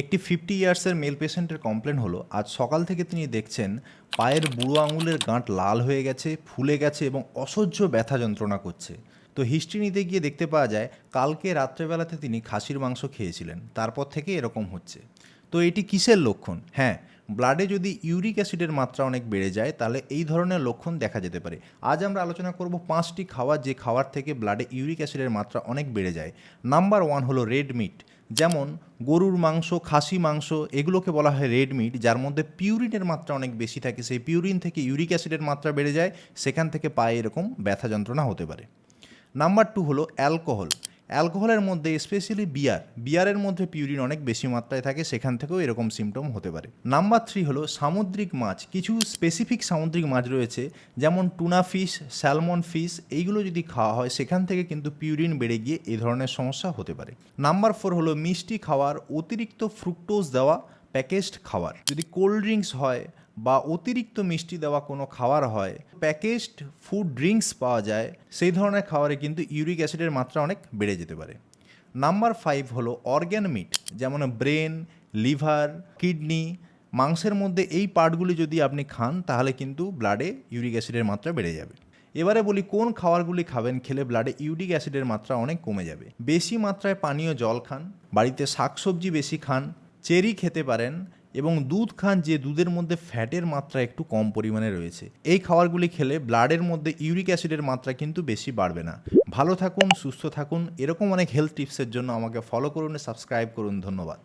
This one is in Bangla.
একটি ফিফটি ইয়ার্সের মেল পেশেন্টের কমপ্লেন হলো, আজ সকাল থেকে তিনি দেখছেন পায়ের বুড়ো আঙুলের গাঁট লাল হয়ে গেছে, ফুলে গেছে এবং অসহ্য ব্যথা যন্ত্রণা করছে। তো হিস্ট্রি নিতে গিয়ে দেখতে পাওয়া যায়, কালকে রাত্রেবেলাতে তিনি খাসির মাংস খেয়েছিলেন, তারপর থেকে এরকম হচ্ছে। তো এটি কিসের লক্ষণ? হ্যাঁ ব্লাডে যদি ইউরিক অ্যাসিডের মাত্রা অনেক বেড়ে যায়, তাহলে এই ধরনের লক্ষণ দেখা যেতে পারে। আজ আমরা আলোচনা করব পাঁচটি খাবার যে খাবার থেকে ব্লাডে ইউরিক অ্যাসিডের মাত্রা অনেক বেড়ে যায়। নাম্বার ওয়ান হলো রেড মিট। যেমন গরুর মাংস, খাসি মাংস, এগুলোকে বলা হয় রেড মিট, যার মধ্যে পিউরিনের মাত্রা অনেক বেশি থাকে। সেই পিউরিন থেকে ইউরিক অ্যাসিডের মাত্রা বেড়ে যায়, সেখান থেকে পায়ে এরকম ব্যথা যন্ত্রণা হতে পারে। নাম্বার টু হলো অ্যালকোহল। অ্যালকোহলের মধ্যে স্পেশালি বিয়ার, বিয়ারের মধ্যে পিউরিন অনেক বেশি মাত্রায় থাকে, সেখান থেকেও এরকম সিমটম হতে পারে। নাম্বার থ্রি হলো সামুদ্রিক মাছ। কিছু স্পেসিফিক সামুদ্রিক মাছ রয়েছে, যেমন টুনা ফিশ স্যালমন ফিশ এইগুলো যদি খাওয়া হয়, সেখান থেকে কিন্তু পিউরিন বেড়ে গিয়ে এই ধরনের সমস্যা হতে পারে। নাম্বার ফোর হলো মিষ্টি খাওয়ার অতিরিক্ত ফ্রুক্টোজ দেওয়া প্যাকেজড খাবার যদি কোল্ড ড্রিঙ্কস হয় বা অতিরিক্ত মিষ্টি দেওয়া কোনো খাবার হয় প্যাকেজড ফুড ড্রিঙ্কস পাওয়া যায়, সেই ধরনের খাবারে কিন্তু ইউরিক অ্যাসিডের মাত্রা অনেক বেড়ে যেতে পারে। নাম্বার ফাইভ হলো অর্গ্যান মিট যেমন ব্রেন লিভার কিডনি মাংসের মধ্যে এই পার্টগুলি যদি আপনি খান, তাহলে কিন্তু ব্লাডে ইউরিক অ্যাসিডের মাত্রা বেড়ে যাবে। এবারে বলি কোন খাবারগুলি খাবেন খেলে ব্লাডে ইউরিক অ্যাসিডের মাত্রা অনেক কমে যাবে। বেশি মাত্রায় পানীয় জল খান, বাড়িতে শাকসবজি বেশি খান, চেরি খেতে পারেন এবং দুধ খান যে দুধের মধ্যে ফ্যাটের মাত্রা একটু কম পরিমাণে রয়েছে। এই খাবারগুলি খেলে ব্লাডের মধ্যে ইউরিক অ্যাসিডের মাত্রা কিন্তু বেশি বাড়বে না। ভালো থাকুন, সুস্থ থাকুন। এরকম অনেক হেলথ টিপসের জন্য আমাকে ফলো করুন সাবস্ক্রাইব করুন। ধন্যবাদ।